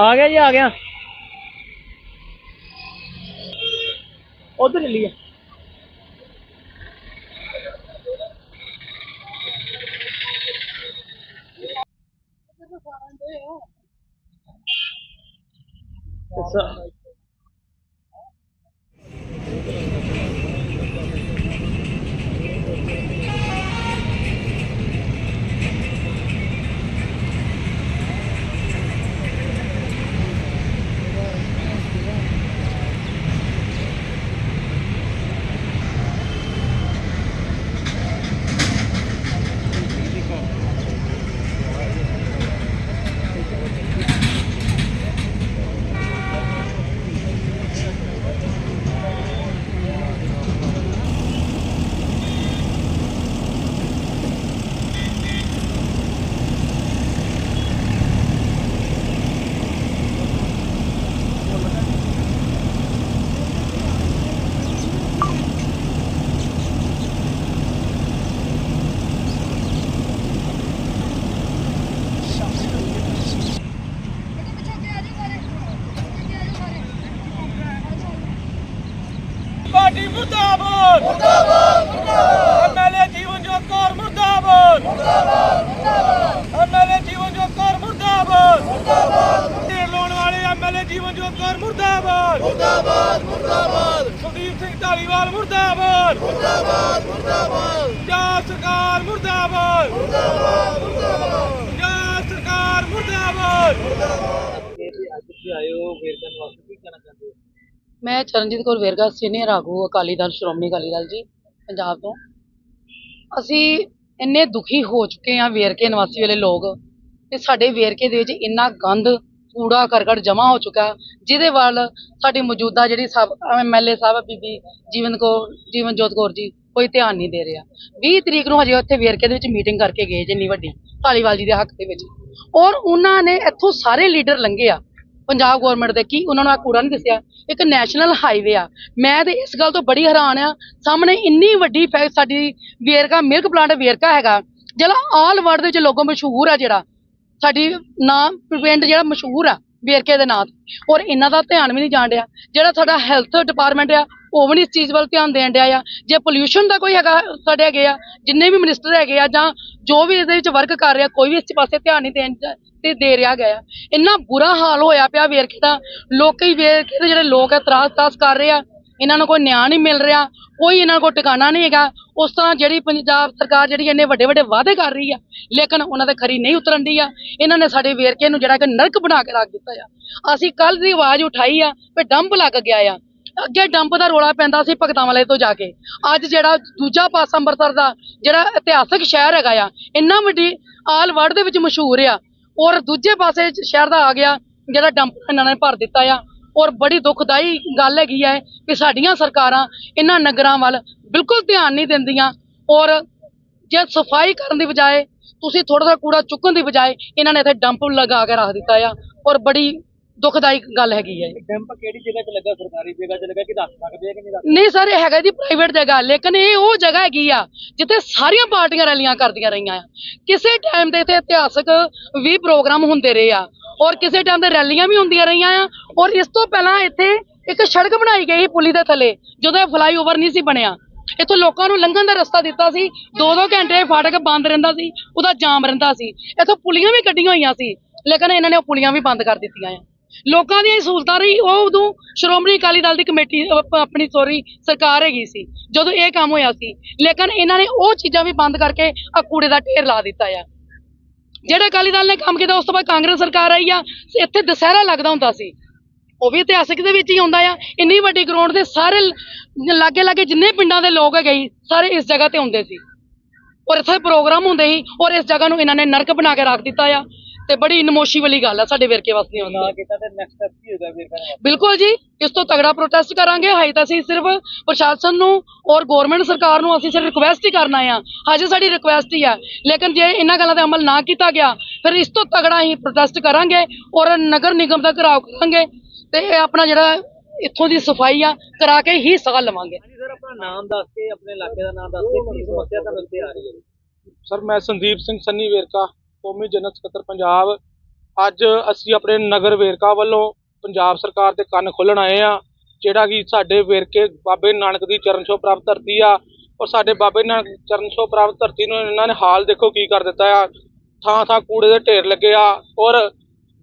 ਆ ਗਿਆ ਜੀ ਆ ਗਿਆ। ਉਧਰ ਚੱਲੀਏ। ਅੱਛਾ। ਮੁਰਦਾਬਾਦ! ਮੁਰਦਾਬਾਦ ਮੁਰਦਾਬਾਦ ਐਮਐਲਏ ਜੀਵਨ ਜੋਤ ਕੌਰ ਮੁਰਦਾਬਾਦ! ਮੁਰਦਾਬਾਦ ਮੁਰਦਾਬਾਦ। ਐਮਐਲਏ ਜੀਵਨ ਜੋਤ ਕੌਰ ਮੁਰਦਾਬਾਦ! ਮੁਰਦਾਬਾਦ। ਢੇਰ ਲਾਉਣ ਵਾਲੇ ਐਮਐਲਏ ਜੀਵਨ ਜੋਤ ਕੌਰ ਮੁਰਦਾਬਾਦ! ਮੁਰਦਾਬਾਦ ਮੁਰਦਾਬਾਦ। ਸੁਦੀਪ ਸਿੰਘ ਢਾਲੀਵਾਲ ਮੁਰਦਾਬਾਦ! ਮੁਰਦਾਬਾਦ ਮੁਰਦਾਬਾਦ। ਪੰਜਾਬ ਸਰਕਾਰ ਮੁਰਦਾਬਾਦ! ਮੁਰਦਾਬਾਦ ਮੁਰਦਾਬਾਦ। ਪੰਜਾਬ ਸਰਕਾਰ ਮੁਰਦਾਬਾਦ! ਮੈਂ ਚਰਨਜੀਤ ਕੌਰ ਵੇਰਗਾ, ਸੀਨੀਅਰ ਆਗੂ, ਅਕਾਲੀ ਦਲ, ਸ਼੍ਰੋਮਣੀ ਅਕਾਲੀ ਦਲ ਜੀ, ਪੰਜਾਬ ਤੋਂ। ਅਸੀਂ ਇੰਨੇ ਦੁਖੀ ਹੋ ਚੁੱਕੇ ਹਾਂ ਵੇਰਕੇ ਨਿਵਾਸੀ ਵਾਲੇ ਲੋਕ ਤੇ ਸਾਡੇ ਵੇਰਕੇ ਦੇ ਵਿੱਚ ਇੰਨਾ ਗੰਦ, ਕੂੜਾ, ਕਰਕਟ ਜਮ੍ਹਾਂ ਹੋ ਚੁੱਕਾ ਜਿਹਦੇ ਵੱਲ ਸਾਡੀ ਮੌਜੂਦਾ ਜਿਹੜੀ ਸਬ ਐਮਐਲਏ ਸਾਹਿਬ, ਬੀਬੀ ਜੀਵਨ ਕੌਰ ਜੀਵਨ ਜੋਤ ਕੌਰ ਜੀ ਕੋਈ ਧਿਆਨ ਨਹੀਂ ਦੇ ਰਿਹਾ। 20 ਤਰੀਕ ਨੂੰ ਹਜੇ ਉੱਥੇ ਵੇਰਕੇ ਦੇ ਵਿੱਚ ਮੀਟਿੰਗ ਕਰਕੇ ਗਏ ਜਿੰਨੀ ਵੱਡੀ, ਧਾਲੀਵਾਲ ਜੀ ਦੇ ਹੱਕ ਦੇ ਵਿੱਚ। ਔਰ ਉਹਨਾਂ ਨੇ ਇੱਥੋਂ ਸਾਰੇ ਲੀਡਰ ਲੰਘੇ ਆ। ਪੰਜਾਬ ਗਵਰਨਮੈਂਟ ਦੇ ਕੀ ਉਹਨਾਂ ਨੂੰ ਆ ਕੂੜਾ ਨਹੀਂ ਦੱਸਿਆ। ਇੱਕ ਨੈਸ਼ਨਲ ਹਾਈਵੇ ਆ। ਮੈਂ ਤੇ ਇਸ ਗੱਲ ਤੋਂ ਬੜੀ ਹੈਰਾਨ ਆ। ਸਾਹਮਣੇ ਇੰਨੀ ਵੱਡੀ ਫੈ ਸਾਡੀ ਵੇਰਕਾ ਮਿਲਕ ਪਲਾਂਟ ਵੇਰਕਾ ਹੈਗਾ। ਜਿਹੜਾ ਆਲ ਵਰਲਡ ਦੇ ਵਿੱਚ ਲੋਕਾਂ ਮਸ਼ਹੂਰ ਆ ਜਿਹੜਾ, ਸਾਡੀ ਨਾਮ ਪਿੰਡ ਜਿਹੜਾ ਮਸ਼ਹੂਰ ਆ, ਵੇਰਕੇ ਦੇ ਨਾਂ ਔਰ ਇਹਨਾਂ ਦਾ ਧਿਆਨ ਵੀ ਨਹੀਂ ਜਾਣ ਰਿਹਾ ਜਿਹੜਾ ਸਾਡਾ ਹੈਲਥ ਡਿਪਾਰਟਮੈਂਟ ਆ ਉਹ ਵੀ ਨਹੀਂ ਇਸ ਚੀਜ਼ ਵੱਲ ਧਿਆਨ ਦੇਣ ਡਿਆ ਆ। ਜੇ ਪੋਲਿਊਸ਼ਨ ਦਾ ਕੋਈ ਹੈਗਾ, ਸਾਡੇ ਹੈਗੇ ਆ, ਜਿੰਨੇ ਵੀ ਮਿਨਿਸਟਰ ਹੈਗੇ ਆ, ਜਾਂ ਜੋ ਵੀ ਇਹਦੇ ਵਿੱਚ ਵਰਕ ਕਰ ਰਿਹਾ, ਕੋਈ ਵੀ ਇਸ ਪਾਸੇ ਧਿਆਨ ਨਹੀਂ ਦੇਣ ਤੇ ਦੇ ਰਿਹਾ ਗਿਆ ਇੰਨਾ ਬੁਰਾ ਹਾਲ ਹੋਇਆ ਪਿਆ ਵੇਰਕੇ ਦਾ, ਲੋਕੀ ਵੇਰਕੇ ਦੇ ਜਿਹੜੇ ਲੋਕ ਆ ਤਰਾਸ ਤਾਸ ਕਰ ਰਹੇ ਆ, ਇਹਨਾਂ ਨੂੰ ਕੋਈ ਨਿਆਂ ਨਹੀਂ ਮਿਲ ਰਿਹਾ, ਕੋਈ ਇਹਨਾਂ ਕੋਲ ਟਿਕਾਣਾ ਨਹੀਂ ਹੈਗਾ। ਉਸ ਤਰ੍ਹਾਂ ਜਿਹੜੀ ਪੰਜਾਬ ਸਰਕਾਰ ਜਿਹੜੀ ਇੰਨੇ ਵੱਡੇ ਵੱਡੇ ਵਾਅਦੇ ਕਰ ਰਹੀ ਆ, ਲੇਕਿਨ ਉਹਨਾਂ ਦੇ ਖਰੀ ਨਹੀਂ ਉਤਰਨ ਦੀ ਆ। ਇਹਨਾਂ ਨੇ ਸਾਡੇ ਵੇਰਕੇ ਨੂੰ ਜਿਹੜਾ ਕਿ ਨਰਕ ਬਣਾ ਕੇ ਰੱਖ ਦਿੱਤਾ ਆ। ਅਸੀਂ ਕੱਲ ਦੀ ਆਵਾਜ਼ ਉਠਾਈ ਆ, ਵੀ ਡੰਬ ਲੱਗ ਗਿਆ ਆ। ਅੱਗੇ ਡੰਪ ਦਾ ਰੋਲਾ ਪੈਂਦਾ ਸੀ ਭਗਤਾਂ ਵਾਲੇ ਤੋਂ ਜਾ ਕੇ, ਅੱਜ ਜਿਹੜਾ ਦੂਜਾ ਪਾਸਾ ਅੰਮ੍ਰਿਤਸਰ ਦਾ, ਜਿਹੜਾ ਇਤਿਹਾਸਕ ਸ਼ਹਿਰ ਹੈਗਾ ਆ, ਇੰਨਾ ਵੱਡੀ ਆਲ ਵਰਲਡ ਦੇ ਵਿੱਚ ਮਸ਼ਹੂਰ ਆ, ਔਰ ਦੂਜੇ ਪਾਸੇ ਸ਼ਹਿਰ ਦਾ ਆ ਗਿਆ, ਜਿਹੜਾ ਡੰਪ ਇਹਨਾਂ ਨੇ ਭਰ ਦਿੱਤਾ ਆ, ਔਰ ਬੜੀ ਦੁਖਦਾਈ ਗੱਲ ਹੈਗੀ ਹੈ ਕਿ ਸਾਡੀਆਂ ਸਰਕਾਰਾਂ ਇਹਨਾਂ ਨਗਰਾਂ ਵੱਲ ਬਿਲਕੁਲ ਧਿਆਨ ਨਹੀਂ ਦਿੰਦੀਆਂ, ਔਰ ਜੇ ਸਫ਼ਾਈ ਕਰਨ ਦੀ ਬਜਾਏ ਤੁਸੀਂ ਥੋੜਾ ਜਿਹਾ ਕੂੜਾ ਚੁੱਕਣ ਦੀ ਬਜਾਏ ਇਹਨਾਂ ਨੇ ਇੱਥੇ ਡੰਪ ਲਗਾ ਕੇ ਰੱਖ ਦਿੱਤਾ ਆ, ਔਰ ਬੜੀ ਦੁਖਦਾਈ ਗੱਲ ਹੈਗੀ ਹੈ ਡੈਂਪ ਕਿਹੜੀ ਜਗ੍ਹਾ 'ਚ ਲੱਗਾ ਸਰਕਾਰੀ ਜਗ੍ਹਾ 'ਚ ਲੱਗਾ ਕਿ ਦੱਸ ਸਕਦੇ ਆ ਕਿ ਨਹੀਂ ਦੱਸ ਨਹੀਂ ਸਰ ਇਹ ਹੈਗਾ ਜੀ ਪ੍ਰਾਈਵੇਟ ਜਗ੍ਹਾ ਲੇਕਿਨ ਇਹ ਉਹ ਜਗ੍ਹਾ ਹੈਗੀ ਆ ਜਿੱਥੇ ਸਾਰੀਆਂ ਪਾਰਟੀਆਂ ਰੈਲੀਆਂ ਕਰਦੀਆਂ ਰਹੀਆਂ ਆ। ਕਿਸੇ ਟਾਈਮ ਦੇ ਇੱਥੇ ਇਤਿਹਾਸਕ ਵੀ ਪ੍ਰੋਗਰਾਮ ਹੁੰਦੇ ਰਹੇ ਆ ਔਰ ਕਿਸੇ ਟਾਈਮ ਤੇ ਰੈਲੀਆਂ ਵੀ ਹੁੰਦੀਆਂ ਰਹੀਆਂ ਆ ਔਰ ਇਸ ਤੋਂ ਪਹਿਲਾਂ ਇੱਥੇ ਇੱਕ ਸੜਕ ਬਣਾਈ ਗਈ ਸੀ ਪੁਲੀ ਦੇ ਥੱਲੇ ਜਦੋਂ ਇਹ ਫਲਾਈਓਵਰ ਨਹੀਂ ਸੀ ਬਣਿਆ। ਇੱਥੋਂ ਲੋਕਾਂ ਨੂੰ ਲੰਘਣ ਦਾ ਰਸਤਾ ਦਿੱਤਾ ਸੀ ਦੋ ਦੋ ਘੰਟੇ ਫਾਟਕ ਬੰਦ ਰਹਿੰਦਾ ਸੀ ਉਹਦਾ ਜਾਮ ਰਹਿੰਦਾ ਸੀ। ਇੱਥੋਂ ਪੁਲੀਆਂ ਵੀ ਕੱਢੀਆਂ ਹੋਈਆਂ ਸੀ ਲੇਕਿਨ ਇਹਨਾਂ ਨੇ ਉਹ ਪੁਲੀਆਂ ਵੀ ਬੰਦ ਕਰ ਦਿੱਤੀਆਂ ਆ। ਲੋਕਾਂ ਦੀਆਂ ਸਹੂਲਤਾਂ ਰਹੀ, ਉਹ ਉਦੋਂ ਸ਼੍ਰੋਮਣੀ ਅਕਾਲੀ ਦਲ ਦੀ ਕਮੇਟੀ, ਅਹ, ਆਪਣੀ ਸੋਰੀ ਸਰਕਾਰ ਹੈਗੀ ਸੀ, ਜਦੋਂ ਇਹ ਕੰਮ ਹੋਇਆ ਸੀ। ਲੇਕਿਨ ਇਹਨਾਂ ਨੇ ਉਹ ਚੀਜ਼ਾਂ ਵੀ ਬੰਦ ਕਰਕੇ ਆ ਕੂੜੇ ਦਾ ਢੇਰ ਲਾ ਦਿੱਤਾ ਆ। ਜਿਹੜਾ ਅਕਾਲੀ ਦਲ ਨੇ ਕੰਮ ਕੀਤਾ, ਉਸ ਤੋਂ ਬਾਅਦ ਕਾਂਗਰਸ ਸਰਕਾਰ ਆਈ ਆ, ਇੱਥੇ ਦੁਸਹਿਰਾ ਲੱਗਦਾ ਹੁੰਦਾ ਸੀ। ਉਹ ਵੀ ਇਤਿਹਾਸਿਕ ਦੇ ਵਿੱਚ ਹੀ ਆਉਂਦਾ ਆ। ਇੰਨੀ ਵੱਡੀ ਗਰਾਊਂਡ ਦੇ ਸਾਰੇ ਲਾਗੇ ਲਾਗੇ ਜਿੰਨੇ ਪਿੰਡਾਂ ਦੇ ਲੋਕ ਹੈਗੇ ਸੀ, ਸਾਰੇ ਇਸ ਜਗ੍ਹਾ ਤੇ ਹੁੰਦੇ ਸੀ। ਔਰ ਇੱਥੇ ਪ੍ਰੋਗਰਾਮ ਹੁੰਦੇ ਸੀ, ਔਰ ਇਸ ਜਗ੍ਹਾ ਨੂੰ ਇਹਨਾਂ ਨੇ ਨਰਕ ਬਣਾ ਕੇ ਰੱਖ ਦਿੱਤਾ ਆ। ਤੇ ਬੜੀ ਨਮੋਸ਼ੀ ਵਾਲੀ ਗੱਲ ਆ ਸਾਡੇ ਵੇਰਕੇ ਵਾਸੀਆਂ ਨਾ ਵਾਸਤੇ। ਕੀਤਾ ਤੇ ਨੈਕਸਟ ਸਟੈਪ ਕੀ ਹੋਏਗਾ ਵੀਰ ਕਹਿੰਦਾ ਬਿਲਕੁਲ ਜੀ ਇਸ ਤੋਂ ਤਗੜਾ ਪ੍ਰੋਟੈਸਟ ਕਰਾਂਗੇ। ਹਾਈ ਤਾਂ ਅਸੀਂ ਸਿਰਫ ਪ੍ਰਸ਼ਾਸਨ ਨੂੰ ਔਰ ਗਵਰਨਮੈਂਟ ਸਰਕਾਰ ਨੂੰ ਅਸੀਂ ਸਿਰਫ ਰਿਕੁਐਸਟ ਹੀ ਕਰਨਾ ਆ। ਹਜੇ ਸਾਡੀ ਰਿਕੁਐਸਟ ਹੀ ਆ। ਲੇਕਿਨ ਜੇ ਇਹਨਾਂ ਗੱਲਾਂ ਤੇ ਅਮਲ ਨਾ ਕੀਤਾ ਗਿਆ ਫਿਰ ਇਸ ਤੋਂ ਤਗੜਾ ਹੀ ਪ੍ਰੋਟੈਸਟ ਕਰਾਂਗੇ ਔਰ ਨਗਰ ਨਿਗਮ ਦਾ ਘਰਾਓ ਕਰਾਂਗੇ ਤੇ ਇਹ ਆਪਣਾ ਜਿਹੜਾ ਇੱਥੋਂ ਦੀ ਸਫ਼ਾਈ ਆ ਕਰਾ ਕੇ ਹੀ ਸਾਹ ਲਵਾਂਗੇ। ਸਰ ਆਪਣਾ ਨਾਮ ਦੱਸ ਕੇ ਆਪਣੇ ਇਲਾਕੇ ਦਾ ਨਾਮ ਦੱਸ ਕੇ ਕੀ ਸਮੱਸਿਆ ਤੁਹਾਨੂੰ ਇੱਥੇ ਆ ਰਹੀ ਹੈ? ਸਰ ਮੈਂ ਸੰਦੀਪ ਸਿੰਘ ਸੰਨੀ ਵੇਰਕਾ। ਕੌਮੀ ਜਨਰਲ ਸਕੱਤਰ ਪੰਜਾਬ। ਅੱਜ ਅਸੀਂ ਆਪਣੇ ਨਗਰ ਵੇਰਕਾ ਵੱਲੋਂ ਪੰਜਾਬ ਸਰਕਾਰ ਦੇ ਕੰਨ ਖੋਲ੍ਹਣ ਆਏ ਆ ਜਿਹੜਾ ਕਿ ਸਾਡੇ ਵੇਰਕੇ ਬਾਬੇ ਨਾਨਕ ਦੀ ਚਰਨ ਛੋਹ ਪ੍ਰਾਪਤ ਧਰਤੀ ਆ ਔਰ ਸਾਡੇ ਬਾਬੇ ਨਾਨਕ ਚਰਨ ਛੋਹ ਪ੍ਰਾਪਤ ਧਰਤੀ ਨੂੰ ਇਹਨਾਂ ਨੇ ਹਾਲ ਦੇਖੋ ਕੀ ਕਰ ਦਿੱਤਾ ਆ। ਥਾਂ ਥਾਂ ਕੂੜੇ ਦੇ ਢੇਰ ਲੱਗੇ ਆ ਔਰ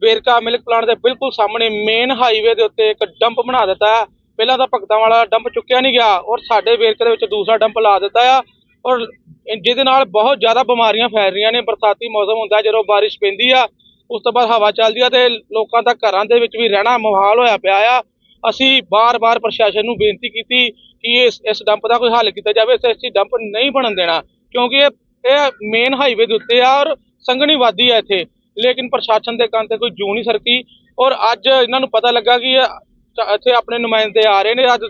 ਵੇਰਕਾ ਮਿਲਕ ਪਲਾਂਟ ਦੇ ਬਿਲਕੁਲ ਸਾਹਮਣੇ ਮੇਨ ਹਾਈਵੇ ਦੇ ਉੱਤੇ ਇੱਕ ਡੰਪ ਬਣਾ ਦਿੱਤਾ ਹੈ ਪਹਿਲਾਂ ਤਾਂ ਭਗਤਾਂ ਵਾਲਾ ਡੰਪ ਚੁੱਕਿਆ ਨਹੀਂ ਗਿਆ ਔਰ ਸਾਡੇ ਵੇਰਕੇ ਦੇ ਵਿੱਚ ਦੂਸਰਾ ਡੰਪ ਲਾ ਦਿੱਤਾ ਆ ਔਰ ਜਿਹਦੇ ਨਾਲ ਬਹੁਤ ਜ਼ਿਆਦਾ ਬਿਮਾਰੀਆਂ ਫੈਲ ਰਹੀਆਂ ਨੇ। ਬਰਸਾਤੀ ਮੌਸਮ ਹੁੰਦਾ ਜਦੋਂ ਬਾਰਿਸ਼ ਪੈਂਦੀ ਆ, ਉਸ ਤੋਂ ਬਾਅਦ ਹਵਾ ਚੱਲਦੀ ਆ ਤੇ ਲੋਕਾਂ ਦਾ ਘਰਾਂ ਦੇ ਵਿੱਚ ਵੀ ਰਹਿਣਾ ਮੁਹਾਲ ਹੋਇਆ ਪਿਆ ਆ। ਅਸੀਂ ਬਾਰ-ਬਾਰ ਪ੍ਰਸ਼ਾਸਨ ਨੂੰ ਬੇਨਤੀ ਕੀਤੀ ਕਿ ਇਸ ਇਸ ਡੰਪ ਦਾ ਕੋਈ ਹੱਲ ਕੀਤਾ ਜਾਵੇ ਤੇ ਅਸੀਂ ਡੰਪ ਨਹੀਂ ਬਣਨ ਦੇਣਾ। ਕਿਉਂਕਿ ਇਹ ਇਹ ਮੇਨ ਹਾਈਵੇ ਦੇ ਉੱਤੇ ਆ ਔਰ ਸੰਘਣੀ ਵਾਦੀ ਆ ਇੱਥੇ। ਲੇਕਿਨ ਪ੍ਰਸ਼ਾਸਨ ਦੇ ਕੰਨ ਤੇ ਕੋਈ ਜੂ ਨਹੀਂ ਸਰਕੀ। ਔਰ ਅੱਜ ਇਹਨਾਂ ਨੂੰ ਪਤਾ ਲੱਗਾ ਕਿ ਇੱਥੇ ਆਪਣੇ ਨੁਮਾਇੰਦੇ ਆ ਰਹੇ ਨੇ। ਅੱਜ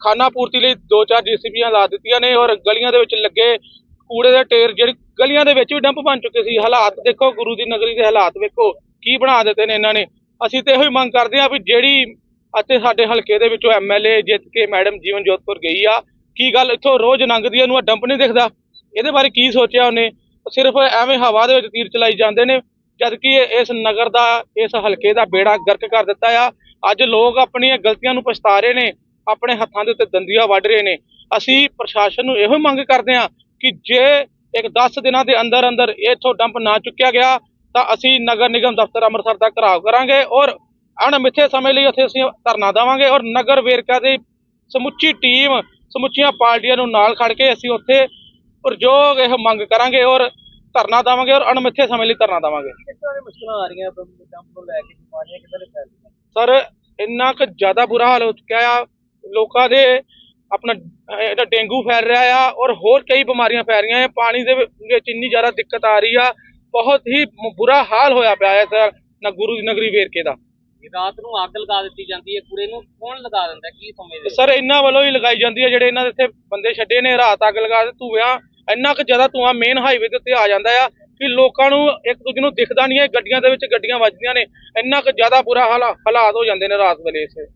ਖਾਨਾ ਪੂਰਤੀ ਲਈ ਦੋ ਚਾਰ ਜੀਸੀਬੀਆਂ ਲਾ ਦਿੱਤੀਆਂ ਨੇ ਔਰ ਗਲੀਆਂ ਦੇ ਵਿੱਚ ਲੱਗੇ ਕੂੜੇ ਦੇ ਢੇਰ ਜਿਹੜੀ ਗਲੀਆਂ ਦੇ ਵਿੱਚ ਵੀ ਡੰਪ ਬਣ ਚੁੱਕੇ ਸੀ। ਹਾਲਾਤ ਦੇਖੋ, ਗੁਰੂ ਦੀ ਨਗਰੀ ਦੇ ਹਾਲਾਤ ਵੇਖੋ, ਕੀ ਬਣਾ ਦਿੱਤੇ ਨੇ ਇਹਨਾਂ ਨੇ। ਅਸੀਂ ਤੇ ਇਹੋ ਹੀ ਮੰਗ ਕਰਦੇ ਹਾਂ ਵੀ ਜਿਹੜੀ ਅਤੇ ਸਾਡੇ ਹਲਕੇ ਦੇ ਵਿੱਚੋਂ ਐਮਐਲਏ ਜਿੱਤ ਕੇ ਮੈਡਮ ਜੀਵਨ ਜੋਤਪੁਰ ਗਈ ਆ, ਕੀ ਗੱਲ ਇੱਥੋਂ ਰੋਜ਼ ਲੰਘਦੀ ਆ ਨੂੰ ਡੰਪ ਨਹੀਂ ਦਿਖਦਾ? ਇਹਦੇ ਬਾਰੇ ਕੀ ਸੋਚਿਆ ਉਹਨੇ? ਸਿਰਫ ਐਵੇਂ ਹਵਾ ਦੇ ਵਿੱਚ ਤੀਰ ਚਲਾਈ ਜਾਂਦੇ ਨੇ ਜਦ ਕਿ ਇਸ ਨਗਰ ਦਾ, ਇਸ ਹਲਕੇ ਦਾ ਬੇੜਾ ਗਰਕ ਕਰ ਦਿੱਤਾ ਆ। ਅੱਜ ਲੋਕ ਆਪਣੀਆਂ ਗਲਤੀਆਂ ਨੂੰ ਪਛਤਾ ਰਹੇ ਨੇ, ਆਪਣੇ ਹੱਥਾਂ ਦੇ ਉੱਤੇ ਦੰਦੀਆਂ ਵੱਢ ਰਹੇ ਨੇ। ਅਸੀਂ ਪ੍ਰਸ਼ਾਸਨ ਨੂੰ ਇਹੋ ਹੀ ਮੰਗ ਕਰਦੇ ਹਾਂ ਕਿ ਜੇ ਇੱਕ 10 ਦਿਨਾਂ ਦੇ ਅੰਦਰ ਅੰਦਰ ਇੱਥੋਂ ਡੰਪ ਨਾ ਚੁੱਕਿਆ ਗਿਆ ਤਾਂ ਅਸੀਂ ਨਗਰ ਨਿਗਮ ਦਫ਼ਤਰ ਅੰਮ੍ਰਿਤਸਰ ਦਾ ਘਰਾਵ ਕਰਾਂਗੇ ਔਰ ਅਣਮਿੱਥੇ ਸਮੇਂ ਲਈ ਉੱਥੇ ਅਸੀਂ ਧਰਨਾ ਦੇਵਾਂਗੇ ਔਰ ਨਗਰ ਵੇਰਕਾ ਦੀ ਸਮੁੱਚੀ ਟੀਮ ਸਮੁੱਚੀਆਂ ਪਾਰਟੀਆਂ ਨੂੰ ਨਾਲ ਖੜ ਕੇ ਅਸੀਂ ਉੱਥੇ ਪ੍ਰਯੋਗ ਇਹ ਮੰਗ ਕਰਾਂਗੇ ਔਰ ਧਰਨਾ ਦੇਵਾਂਗੇ ਔਰ ਅਣਮਿੱਥੇ ਸਮੇਂ ਲਈ ਧਰਨਾ ਦੇਵਾਂਗੇ। ਮੁਸ਼ਕਲਾਂ ਆ ਰਹੀਆਂ ਡੰਪ ਨੂੰ ਲੈ ਕੇ ਬਿਮਾਰੀਆਂ ਕਿੱਦਾਂ ਦੇ ਫੈਲ ਰਹੀਆਂ ਸਰ ਇੰਨਾ ਕੁ ਜ਼ਿਆਦਾ ਬੁਰਾ ਹਾਲ ਹੋ ਚੁੱਕਿਆ ਆ ਲੋਕਾਂ ਦੇ ਆਪਣਾ ਇਹਦਾ ਡੇਂਗੂ ਫੈਲ ਰਿਹਾ ਆ ਔਰ ਹੋਰ ਕਈ ਬਿਮਾਰੀਆਂ ਫੈਲ ਰਹੀਆਂ ਆ ਪਾਣੀ ਦੇ ਵਿੱਚ ਇੰਨੀ ਜ਼ਿਆਦਾ ਦਿੱਕਤ ਆ ਰਹੀ ਆ। ਬਹੁਤ ਹੀ ਬੁਰਾ ਹਾਲ ਹੋਇਆ ਪਿਆ ਹੈ ਸਰ ਨ ਗੁਰੂ ਦੀ ਨਗਰੀ ਵੇਰਕੇ ਦਾ। ਰਾਤ ਨੂੰ ਅੱਗ ਲਗਾ ਦਿੱਤੀ ਜਾਂਦੀ ਹੈ ਕੂੜੇ ਨੂੰ ਕੌਣ ਲਗਾ ਦਿੰਦਾ ਕੀ ਸਮਝਦੇ ਸਰ ਇਹਨਾਂ ਵੱਲੋਂ ਹੀ ਲਗਾਈ ਜਾਂਦੀ ਹੈ ਜਿਹੜੇ ਇਹਨਾਂ ਦੇ ਇੱਥੇ ਬੰਦੇ ਛੱਡੇ ਨੇ ਰਾਤ ਅੱਗ ਲਗਾ ਦੇ ਧੂਆਂ ਇੰਨਾ ਕੁ ਜ਼ਿਆਦਾ ਧੂਆਂ ਮੇਨ ਹਾਈਵੇ ਦੇ ਉੱਤੇ ਆ ਜਾਂਦਾ ਆ ਕਿ ਲੋਕਾਂ ਨੂੰ ਇੱਕ ਦੂਜੇ ਨੂੰ ਦਿਖਦਾ ਨਹੀਂ ਹੈ ਗੱਡੀਆਂ ਦੇ ਵਿੱਚ ਗੱਡੀਆਂ ਵੱਜਦੀਆਂ ਨੇ। ਇੰਨਾ ਕੁ ਜ਼ਿਆਦਾ ਬੁਰਾ ਹਾਲਾ ਹਾਲਾਤ ਹੋ ਜਾਂਦੇ ਨੇ ਰਾਤ ਵੇਲੇ ਇੱਥੇ